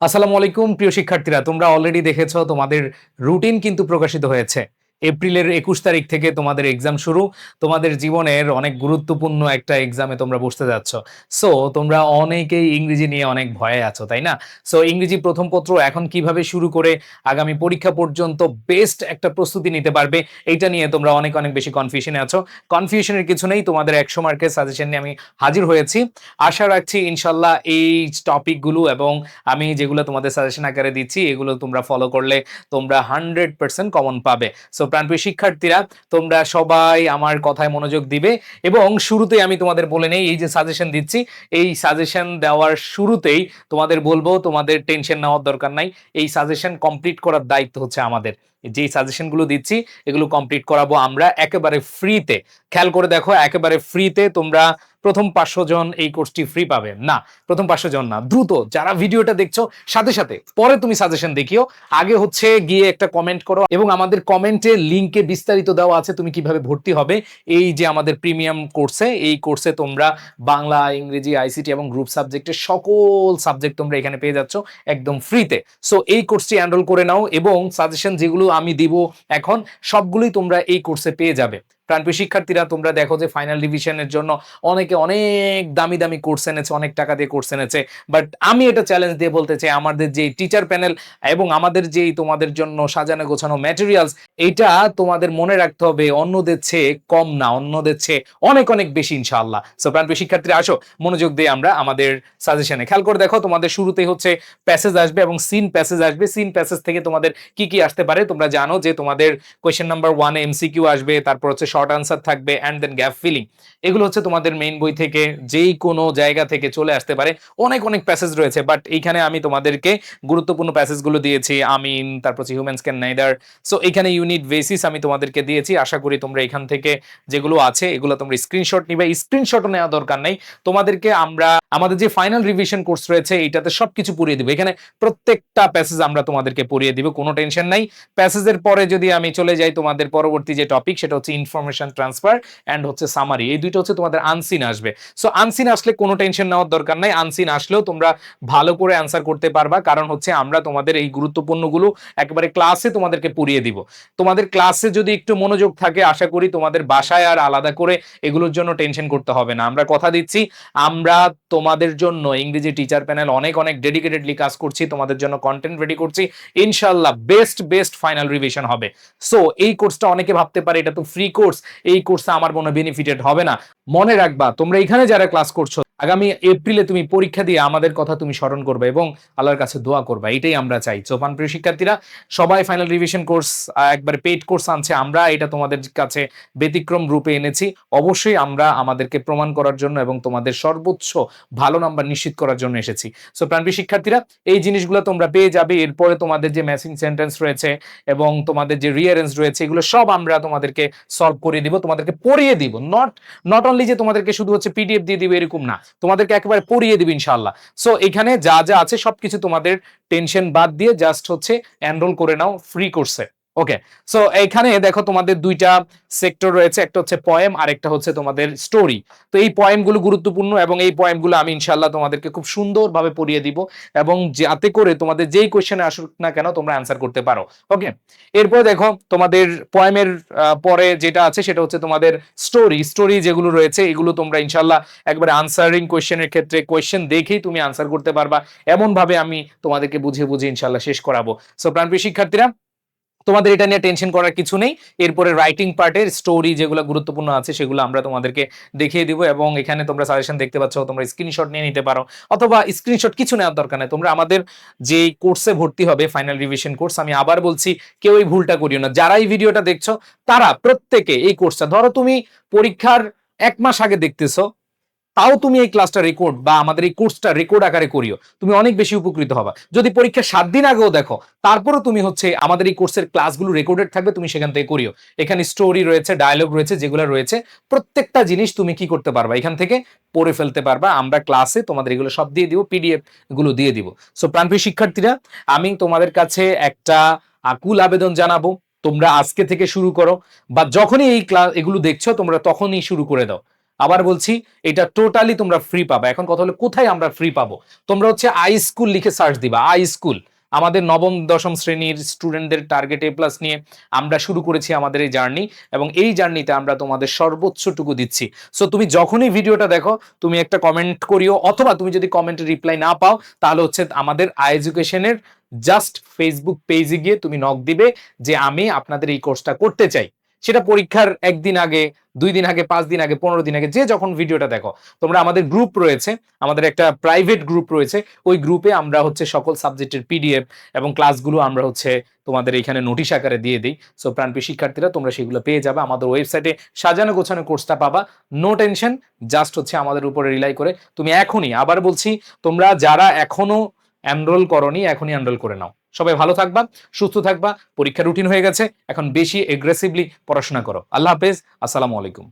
আসসালামু আলাইকুম প্রিয় শিক্ষার্থীরা। তোমরা অলরেডি দেখেছ তোমাদের রুটিন কিন্তু প্রকাশিত হয়েছে। এপ্রিলের একুশ তারিখ থেকে তোমাদের এক্সাম শুরু। তোমাদের জীবনের অনেক গুরুত্বপূর্ণ একটা এক্সামে তোমরা বসতে যাচ্ছ। সো তোমরা অনেকেই ইংরেজি নিয়ে অনেক ভয়ে আছো, তাই না? সো ইংরেজি প্রথম পত্র এখন কীভাবে শুরু করে আগামী পরীক্ষা পর্যন্ত বেস্ট একটা প্রস্তুতি নিতে পারবে, এইটা নিয়ে তোমরা অনেক অনেক বেশি কনফিউশনে আছো। কনফিউশনের কিছু নেই, তোমাদের একশো মার্কের সাজেশন নিয়ে আমি হাজির হয়েছি। আশা রাখছি ইনশাল্লাহ এই টপিকগুলো এবং আমি যেগুলো তোমাদের সাজেশন আকারে দিচ্ছি, এগুলো তোমরা ফলো করলে তোমরা হান্ড্রেড পার্সেন্ট কমন পাবে। সো প্রাণপ্রিয় শিক্ষার্থীরা, তোমরা সবাই আমার কথায় মনোযোগ দিবে এবং শুরুতে আমি তোমাদের বলে নেই, এই যে সাজেশন দিচ্ছি, এই সাজেশন দেওয়ার শুরুতেই তোমাদের বলব, তোমাদের টেনশন নেওয়ার দরকার নাই। এই সাজেশন কমপ্লিট করার দায়িত্ব হচ্ছে আমাদের। যেই সাজেশনগুলো দিচ্ছি, এগুলো কমপ্লিট করাবো আমরা একেবারে ফ্রিতে খেয়াল করে দেখো, একেবারে ফ্রিতে তোমরা প্রথম পাঁচশো জন এই কোর্সটি ফ্রি পাবে। না, প্রথম পাঁচশো জন না, দ্রুত। যারা ভিডিওটা দেখছ, সাথে সাথে, পরে তুমি সাজেশন দেখিও। আগে হচ্ছে গিয়ে একটা কমেন্ট করো এবং আমাদের কমেন্টে লিঙ্কে বিস্তারিত দেওয়া আছে, তুমি কীভাবে ভর্তি হবে। এই যে আমাদের প্রিমিয়াম কোর্সে এই কোর্সে তোমরা বাংলা, ইংরেজি আইসিটি এবং গ্রুপ সাবজেক্টের সকল সাবজেক্ট তোমরা এখানে পেয়ে যাচ্ছ একদম ফ্রিতে সো এই কোর্সটি এনরোল করে নাও এবং সাজেশন যেগুলো আমি দিব এখন, সবগুলোই তোমরা এই কোর্সে পেয়ে যাবে। প্রাণপ্রিয় শিক্ষার্থীরা, তোমরা দেখো যে ফাইনাল ডিভিশনের জন্য অনেকে অনেক দামি দামি কোর্স এনেছে, অনেক টাকা দিয়ে কোর্স এনেছে। বাট আমি এটা চ্যালেঞ্জ দিয়ে বলতে চাই, আমাদের যে টিচার প্যানেল এবং আমাদের যেই তোমাদের জন্য সাজানো গোছানো ম্যাটেরিয়ালস এটা তোমাদের মনে রাখতে হবে, অন্যদের চেয়ে কম না, অন্যদের চেয়ে অনেক অনেক বেশি ইনশাআল্লাহ। সো প্রাণপ্রিয় শিক্ষার্থীরা, আসো, মনোযোগ দিয়ে আমরা আমাদের সাজেশনে খেয়াল করে দেখো, তোমাদের শুরুতেই হচ্ছে প্যাসেজ আসবে এবং সিন প্যাসেজ আসবে। সিন প্যাসেজ থেকে তোমাদের কি কি আসতে পারে, তোমরা জানো যে তোমাদের কোয়েশ্চেন নাম্বার ওয়ানে এমসিকিউ আসবে, তারপর হচ্ছে শর্ট আনসার থাকবে অ্যান্ড দেন গ্যাপ ফিলিং এগুলো হচ্ছে তোমাদের মেইন বই থেকে যেই কোনো জায়গা থেকে চলে আসতে পারে। অনেক অনেক প্যাসেজ রয়েছে বাট এইখানে আমি তোমাদেরকে গুরুত্বপূর্ণ প্যাসেজগুলো দিয়েছি, আমিন, তারপর হচ্ছে হিউম্যানস ক্যান নাইদার সো এখানে ইউনিট বেসিস আমি তোমাদেরকে দিয়েছি, আশা করি তোমরা এখান থেকে যেগুলো আছে, এগুলো তোমরা স্ক্রিনশট নিবে। স্ক্রিনশটও নেওয়া দরকার নেই। তোমাদেরকে আমরা, আমাদের যে ফাইনাল রিভিশন কোর্স রয়েছে, এইটাতে সবকিছু পড়িয়ে দিব। এখানে প্রত্যেকটা প্যাসেজ আমরা তোমাদেরকে পড়িয়ে দিব, কোনো টেনশন নাই। প্যাসেজের পরে যদি আমি চলে যাই তোমাদের পরবর্তী যে টপিক সেটা হচ্ছে ইনফরমেশন ট্রান্সফার অ্যান্ড হচ্ছে সামারি এই দুইটা হচ্ছে তোমাদের আনসিন আসবে। সো আনসিন আসলে কোনো টেনশন নেওয়ার দরকার নাই। আনসিন আসলেও তোমরা ভালো করে অ্যান্সার করতে পারবা। কারণ হচ্ছে আমরা তোমাদের এই গুরুত্বপূর্ণগুলো একেবারে ক্লাসে তোমাদেরকে পড়িয়ে দিব। তোমাদের ক্লাসে যদি একটু মনোযোগ থাকে, আশা করি তোমাদের বাসায় আর আলাদা করে এগুলোর জন্য টেনশন করতে হবে না। আমরা কথা দিচ্ছি, আমরা তোমাদের জন্য ইংরেজি টিচার প্যানেল অনেক অনেক ডেডিকেটেডলি কাজ করছি। তোমাদের জন্য কন্টেন্ট রেডি করছি। ইনশাল্লাহ বেস্ট বেস্ট ফাইনাল রিভিশন হবে। সো এই কোর্সটা অনেকে ভাবতে পারে, এটা তো ফ্রি কোর্স এই কোর্সে আমার মনে বেনিফিটেড হবে না। মনে রাখবা তোমরা এখানে যারা ক্লাস করছ আগামী এপ্রিলে তুমি পরীক্ষা দিয়ে আমাদের কথা তুমি স্মরণ করবে এবং আল্লাহর কাছে দোয়া করবা। এটাই আমরা চাই। সোপান প্রিয় শিক্ষার্থীরা, সবাই ফাইনাল রিভিশন কোর্স একবারে পেইড কোর্স আনছে। আমরা এটা তোমাদের কাছে ব্যতিক্রম রূপে এনেছি। অবশ্যই আমরা আমাদেরকে প্রমাণ করার জন্য এবং তোমাদের সর্বোচ্চ ভালো নাম্বার নিশ্চিত করার জন্য এসেছি। সো প্রাণপ্রিয় শিক্ষার্থীরা, এই জিনিসগুলো তোমরা পেয়ে যাবে। এরপরে তোমাদের যে ম্যাচিং সেন্টেন্স রয়েছে এবং তোমাদের যে রিয়ারেন্স রয়েছে, এগুলো সব আমরা তোমাদেরকে সলভ করে দিব, তোমাদেরকে পড়িয়ে দিব। নট নট অনলি যে তোমাদেরকে শুধু হচ্ছে পিডিএফ দিয়ে দিবে, এরকম না। তোমাদেরকে একেবারে পড়িয়ে দিবে ইনশাল্লাহ সো এখানে যা যা আছে সবকিছু তোমাদের টেনশন বাদ দিয়ে জাস্ট হচ্ছে এনরোল করে নাও ফ্রি কোর্সে ওকে সো এইখানে দেখো তোমাদের দুইটা সেক্টর রয়েছে, একটা হচ্ছে পয়েম আর একটা হচ্ছে তোমাদের স্টোরি তো এই পয়েমগুলো গুরুত্বপূর্ণ এবং এই পয়েমগুলো আমি ইনশাল্লাহ তোমাদেরকে খুব সুন্দরভাবে পড়িয়ে দিব এবং যাতে করে তোমাদের যেই কোয়েশ্চেনে আসুক না কেন তোমরা অ্যান্সার করতে পারো। ওকে এরপর দেখো তোমাদের পয়েমের পরে যেটা আছে সেটা হচ্ছে তোমাদের স্টোরি স্টোরি যেগুলো রয়েছে এগুলো তোমরা ইনশাল্লাহ একবারে আনসারিং কোয়েশ্চেনের ক্ষেত্রে কোয়েশ্চেন দেখেই তুমি আনসার করতে পারবা। এমন ভাবে আমি তোমাদেরকে বুঝিয়ে বুঝিয়ে ইনশাল্লাহ শেষ করাবো। সো প্রাণপ্রিয় শিক্ষার্থীরা তোমাদের এটা নিয়ে টেনশন করার কিছু নেই। এরপরে রাইটিং পার্টের স্টোরি যেগুলো গুরুত্বপূর্ণ আছে, সেগুলো আমরা তোমাদেরকে দেখিয়ে দিব এবং এখানে তোমরা সাজেশন দেখতে পাচ্ছ, তোমরা স্ক্রিনশট নিয়ে নিতে পারো। অথবা স্ক্রিনশট কিছু নেওয়ার দরকার নেই। তোমরা আমাদের যে কোর্সে ভর্তি হবে ফাইনাল রিভিশন কোর্স আমি আবার বলছি, কেউ এই ভুলটা করিও না। যারা এই ভিডিওটা দেখছ, তারা প্রত্যেকে এই কোর্সটা ধরো তুমি পরীক্ষার এক মাস আগে দেখতেছো তাও তুমি এই ক্লাসটা রেকর্ড বা আমাদের এই কোর্সটা রেকর্ড আকারে করিও। তুমি অনেক বেশি উপকৃত হবা। যদি পরীক্ষা সাত দিন আগেও দেখো, তারপরও তুমি হচ্ছে আমাদের এই কোর্সের ক্লাসগুলো রেকর্ডেড থাকবে, তুমি সেখান থেকে করিও। এখানে স্টোরি রয়েছে ডায়লগ রয়েছে, যেগুলো রয়েছে, প্রত্যেকটা জিনিস তুমি কি করতে পারবা? এখান থেকে পড়ে ফেলতে পারবা। আমরা ক্লাসে তোমাদের এগুলো সব দিয়ে দিব পিডিএফগুলো দিয়ে দিব। সো প্রাণপ্রিয় শিক্ষার্থীরা, আমি তোমাদের কাছে একটা আকুল আবেদন জানাব। তোমরা আজকে থেকে শুরু করো বা যখনই এই ক্লাস এগুলো দেখছ, তোমরা তখনই শুরু করে দাও। আবার বলছি, এটা টোটালি তোমরা ফ্রি পাবা। এখন কথা হলো, কোথায় আমরা ফ্রি পাবো? তোমরা হচ্ছে আই স্কুল লিখে সার্চ দিবা আই স্কুল আমাদের নবম, দশম শ্রেণির স্টুডেন্টদের টার্গেট এ প্লাস নিয়ে আমরা শুরু করেছি আমাদের এই জার্নি এবং এই জার্নিতে আমরা তোমাদের সর্বোচ্চটুকু দিচ্ছি। সো তুমি যখনই ভিডিওটা দেখো, তুমি একটা কমেন্ট করিও, অথবা তুমি যদি কমেন্টে রিপ্লাই না পাও, তাহলে হচ্ছে আমাদের আই এডুকেশনের জাস্ট ফেসবুক পেজে গিয়ে তুমি নক দিবে যে আমি আপনাদের এই কোর্সটা করতে চাই। সেটা পরীক্ষার একদিন আগে, দুই দিন আগে, পাঁচ দিন আগে, পনেরো দিন আগে, যে যখন ভিডিওটা দেখো, তোমরা আমাদের গ্রুপ রয়েছে, আমাদের একটা প্রাইভেট গ্রুপ রয়েছে, ওই গ্রুপে আমরা হচ্ছে সকল সাবজেক্টের পিডিএফ এবং ক্লাসগুলো আমরা হচ্ছে তোমাদের এখানে নোটিশ আকারে দিয়ে দিই। সো প্রাণপ্রিয় শিক্ষার্থীরা, তোমরা সেগুলো পেয়ে যাবে, আমাদের ওয়েবসাইটে সাজানো গোছানো কোর্সটা পাবা। নো টেনশন জাস্ট হচ্ছে আমাদের উপরে রিলাই করে। তুমি এখনই, আবার বলছি, তোমরা যারা এখনও এনরোল করনি, এখনই এনরোল করে নাও। সবাই ভালো থাকবা, সুস্থ থাকবা, পরীক্ষা রুটিন হয়ে গেছে, এখন বেশি এগ্রেসিভলি পড়াশোনা করো। আল্লাহ হাফেজ, আসসালামু আলাইকুম।